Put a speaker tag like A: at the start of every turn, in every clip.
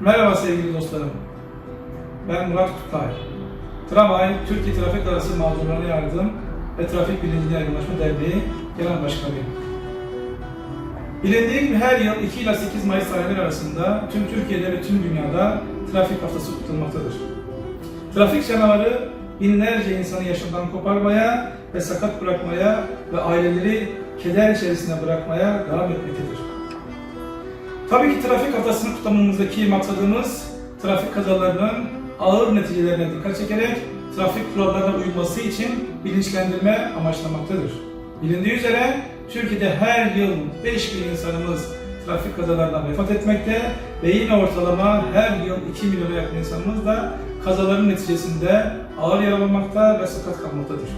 A: Merhaba sevgili dostlarım. Ben Murat Kutay. Tramvay, Türkiye Trafik Arası Mağdurlarına Yardım ve Trafik Bilincine Yaygınlaşma Derneği Genel Başkanıyım. Bilindiği her yıl 2 ila 8 Mayıs tarihleri arasında tüm Türkiye'de ve tüm dünyada trafik haftası kutlanmaktadır. Trafik canavarı binlerce insanı yaşamdan koparmaya ve sakat bırakmaya ve aileleri keder içerisinde bırakmaya devam etmektedir. Tabii ki trafik haftasını kutlamamızdaki maksadımız trafik kazalarının ağır neticelerine dikkat çekerek trafik kurallarına uyulması için bilinçlendirme amaçlamaktadır. Bilindiği üzere Türkiye'de her yıl 5000 insanımız trafik kazalarından vefat etmekte ve yine ortalama her yıl 2 milyona yakın insanımız da kazaların neticesinde ağır yaralanmakta ve sakat kalmaktadır.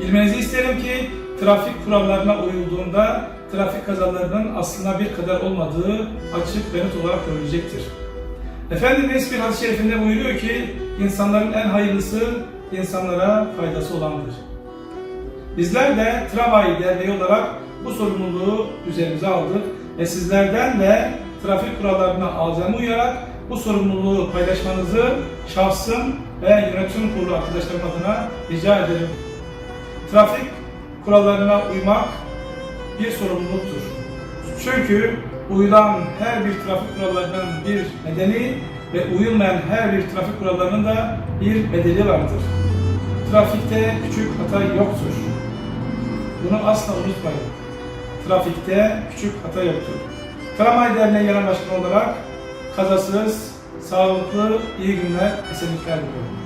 A: Bilmenizi isterim ki trafik kurallarına uyulduğunda trafik kazalarının aslında bir kadar olmadığı açık ve net olarak görülecektir. Efendimiz bir hadis-i şerifinde buyuruyor ki insanların en hayırlısı insanlara faydası olandır. Bizler de Tramvay Derneği olarak bu sorumluluğu üzerimize aldık ve sizlerden de trafik kurallarına azami uyarak bu sorumluluğu paylaşmanızı şahsım ve yönetim kurulu arkadaşlarım adına rica ederim. Trafik kurallarına uymak bir sorumluluktur. Çünkü uyulan her bir trafik kurallarının bir nedeni ve uyulmayan her bir trafik kurallarının da bir bedeli vardır. Trafikte küçük hata yoktur. Bunu asla unutmayın. Trafikte küçük hata yoktur. Tramvay Derneği Genel Başkanı olarak kazasız, sağlıklı, iyi günler, esenlikler diliyorum.